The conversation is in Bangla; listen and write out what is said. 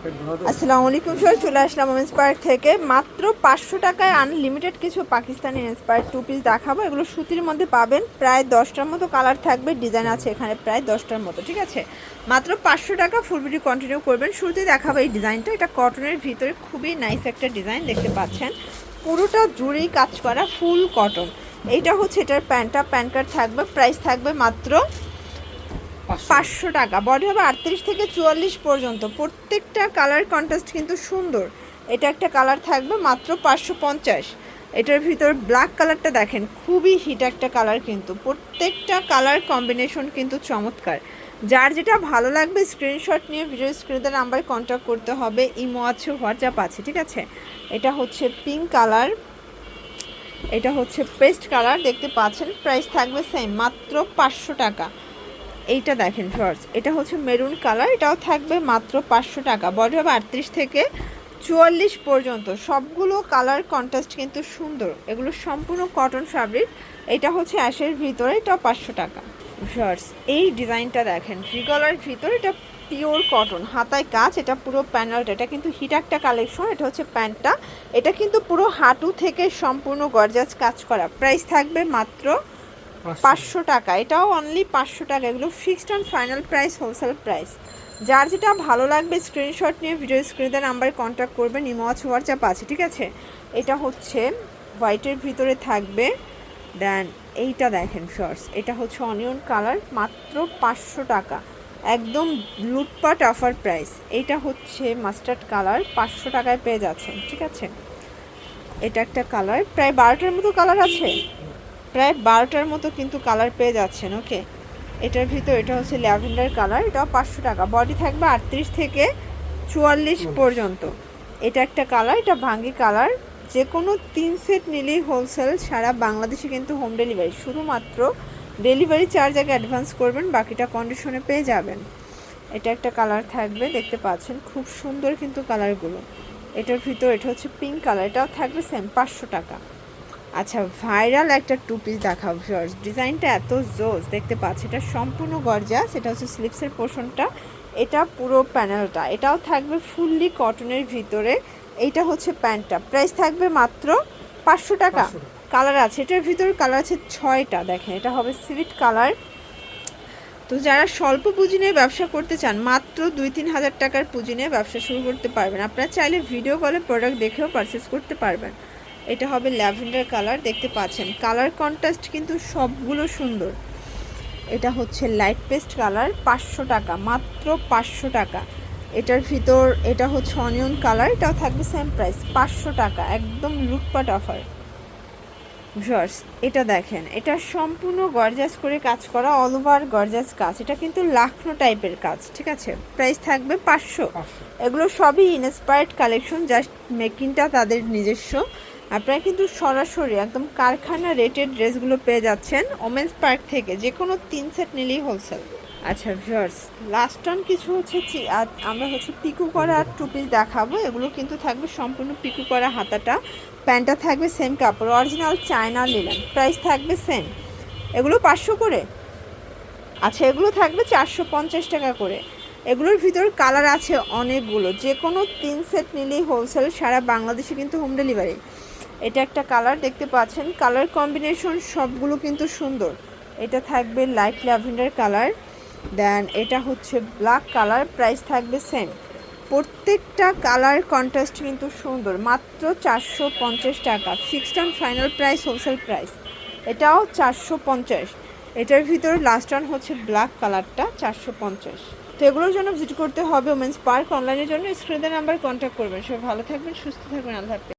আসসালামু আলাইকুম স্যার চলে আসলাম পার্ক থেকে। মাত্র পাঁচশো টাকায় আনলিমিটেড কিছু পাকিস্তানি ইন্সপায়ার টু পিস দেখাবো। এগুলো সুতির মধ্যে পাবেন। প্রায় দশটার মতো কালার থাকবে। ডিজাইন আছে এখানে প্রায় দশটার মতো, ঠিক আছে? মাত্র পাঁচশো টাকা ফুল ভিডিও কন্টিনিউ করবেন। শুরুতেই দেখাবো এই ডিজাইনটা এটা কটনের ভিতরে খুবই নাইস একটা ডিজাইন দেখতে পাচ্ছেন। পুরোটা জুড়েই কাজ করা ফুল কটন এইটা হচ্ছে এটার প্যান্টটা। প্যান্ট কার্ড থাকবে প্রাইস থাকবে মাত্র পাঁচশো। টাকা। বডি হবে আটত্রিশ থেকে চুয়াল্লিশ পর্যন্ত। প্রত্যেকটা কালার কন্ট্রাস্ট কিন্তু সুন্দর। এটা একটা কালার থাকবে মাত্র পাঁচশো পঞ্চাশ। এটার ভিতর ব্ল্যাক কালারটা দেখেন, খুবই হিট একটা কালার কিন্তু। প্রত্যেকটা কালার কম্বিনেশন কিন্তু চমৎকার। যার যেটা ভালো লাগবে স্ক্রিনশট নিয়ে ভিডিও স্ক্রিনের নাম্বারে কন্ট্যাক্ট করতে হবে। ইমো আছে হোয়াটসঅ্যাপ আছে, ঠিক আছে? এটা হচ্ছে পিঙ্ক কালার এটা হচ্ছে পেস্ট কালার দেখতে পাচ্ছেন প্রাইস থাকবে সেম মাত্র পাঁচশো টাকা। এইটা দেখেন শর্টস এটা হচ্ছে মেরুন কালার এটাও থাকবে মাত্র পাঁচশো টাকা। বডি হবে আটত্রিশ থেকে চুয়াল্লিশ পর্যন্ত। সবগুলো কালার কন্ট্রাস্ট কিন্তু সুন্দর। এগুলো সম্পূর্ণ কটন ফ্যাব্রিক এটা হচ্ছে অ্যাশের ভিতরে, এটাও পাঁচশো টাকা। শর্টস এই ডিজাইনটা দেখেন ফ্রিগলার ভিতরে এটা পিওর কটন হাতায় কাজ, এটা পুরো প্যানেলটা এটা কিন্তু হিট একটা কালেকশন এটা হচ্ছে প্যান্টটা। এটা কিন্তু পুরো হাঁটু থেকে সম্পূর্ণ গর্জাস কাজ করা। প্রাইস থাকবে মাত্র পাঁচশো। টাকা। এটাও অনলি পাঁচশো টাকা। এগুলো fixed and final price wholesale price যার যেটা ভালো লাগবে স্ক্রিনশট নিয়ে ভিডিও স্ক্রিনের নাম্বারে কন্ট্যাক্ট করবেন। ইমো আছে হোয়াটসঅ্যাপ আছে, ঠিক আছে? এটা হচ্ছে হোয়াইটের ভিতরে থাকবে। দেন এইটা দেখেন শর্টস এটা হচ্ছে অনিয়ন কালার মাত্র পাঁচশো টাকা। একদম লুটপাট অফার প্রাইস এইটা হচ্ছে মাস্টার্ড কালার পাঁচশো টাকায় পেয়ে যাচ্ছেন, ঠিক আছে? এটা একটা কালার প্রায় বারোটার মতো কালার আছে? প্রায় বারোটার মতো কিন্তু কালার পেয়ে যাচ্ছেন ওকে এটার ভিতর এটা হচ্ছে ল্যাভেন্ডার কালার এটাও পাঁচশো টাকা। বডি থাকবে আটত্রিশ থেকে চুয়াল্লিশ পর্যন্ত। এটা একটা কালার এটা ভাঙ্গি কালার যে কোনো তিন সেট নিলেই হোলসেল সারা বাংলাদেশে কিন্তু হোম ডেলিভারি শুধুমাত্র ডেলিভারি চার্জ আগে অ্যাডভান্স করবেন বাকিটা কন্ডিশনে পেয়ে যাবেন। এটা একটা কালার থাকবে দেখতে পাচ্ছেন খুব সুন্দর কিন্তু কালারগুলো এটার ভিতর এটা হচ্ছে পিঙ্ক কালার এটাও থাকবে সেম পাঁচশো টাকা। আচ্ছা ভাইরাল একটা টু পিস দেখাও ভিউয়ার্স ডিজাইনটা এত জোস দেখতে পাচ্ছি। এটা সম্পূর্ণ গর্জাস সেটা হচ্ছে স্লিপসের পোর্শনটা এটা পুরো প্যানেলটা এটাও থাকবে ফুললি কটনের ভিতরে। এইটা হচ্ছে প্যান্টটা প্রাইস থাকবে মাত্র পাঁচশো টাকা। কালার আছে। এটার ভিতরে কালার আছে ছয়টা দেখেন। এটা হবে সিভিট কালার তো যারা স্বল্প পুঁজি নিয়ে ব্যবসা করতে চান মাত্র দুই তিন হাজার টাকার পুঁজি নিয়ে ব্যবসা শুরু করতে পারবেন। আপনারা চাইলে ভিডিও কলে প্রোডাক্ট দেখেও পারচেস করতে পারবেন। এটা হবে ল্যাভেন্ডার কালার দেখতে পাচ্ছেন। কালার কন্ট্রাস্ট কিন্তু সবগুলো সুন্দর। এটা হচ্ছে লাইট পেস্ট কালার পাঁচশো টাকা মাত্র পাঁচশো টাকা। এটার ভিতর এটা হচ্ছে অনিয়ন কালার এটাও থাকবে সেম প্রাইস পাঁচশো টাকা একদম লুটপাট অফার ভিউয়ার্স এটা দেখেন এটা সম্পূর্ণ গর্জাস করে কাজ করা অল ওভার গর্জাস কাজ। এটা কিন্তু লাখনো টাইপের কাজ ঠিক আছে? প্রাইস থাকবে পাঁচশো। এগুলো সবই ইনস্পায়ার্ড কালেকশন জাস্ট মেকিংটা তাদের নিজস্ব। আপনারা কিন্তু সরাসরি একদম কারখানা রেটের ড্রেসগুলো পেয়ে যাচ্ছেন ওমেন্স পার্ক থেকে যে কোনো তিন সেট নিলেই হোলসেল আচ্ছা ভিউয়ার্স লাস্ট অন কিছু হচ্ছে আমরা হচ্ছে পিকু করা আর টু পিস দেখাবো, এগুলো কিন্তু থাকবে সম্পূর্ণ পিকু করা হাতাটা। প্যান্টটা থাকবে সেম কাপড় অরিজিনাল চায়না নিলেন প্রাইস থাকবে সেম এগুলো পাঁচশো করে? আচ্ছা এগুলো থাকবে চারশো পঞ্চাশ টাকা করে। এগুলোর ভিতর কালার আছে অনেকগুলো যে কোনো তিন সেট নিলেই হোলসেল সারা বাংলাদেশে কিন্তু হোম ডেলিভারি এটা একটা কালার দেখতে পাচ্ছেন। কালার কম্বিনেশন সবগুলো কিন্তু সুন্দর। এটা থাকবে লাইট ল্যাভেন্ডার কালার। দেন এটা হচ্ছে ব্ল্যাক কালার, প্রাইস থাকবে সেম। প্রত্যেকটা কালার কন্ট্রাস্ট কিন্তু সুন্দর, মাত্র চারশো পঞ্চাশ টাকা। Fixed and final price wholesale price এটাও চারশো পঞ্চাশ। এটার ভিতর লাস্ট ওয়ান হচ্ছে ব্ল্যাক কালারটা, চারশো পঞ্চাশ। তো এগুলোর জন্য ভিজিট করতে হবে ওমেন্স পার্ক অনলাইনের জন্য। স্ক্রিনের নাম্বার কন্ট্যাক্ট করবেন। সবাই ভালো থাকবেন, সুস্থ থাকবেন। আল্লাহ।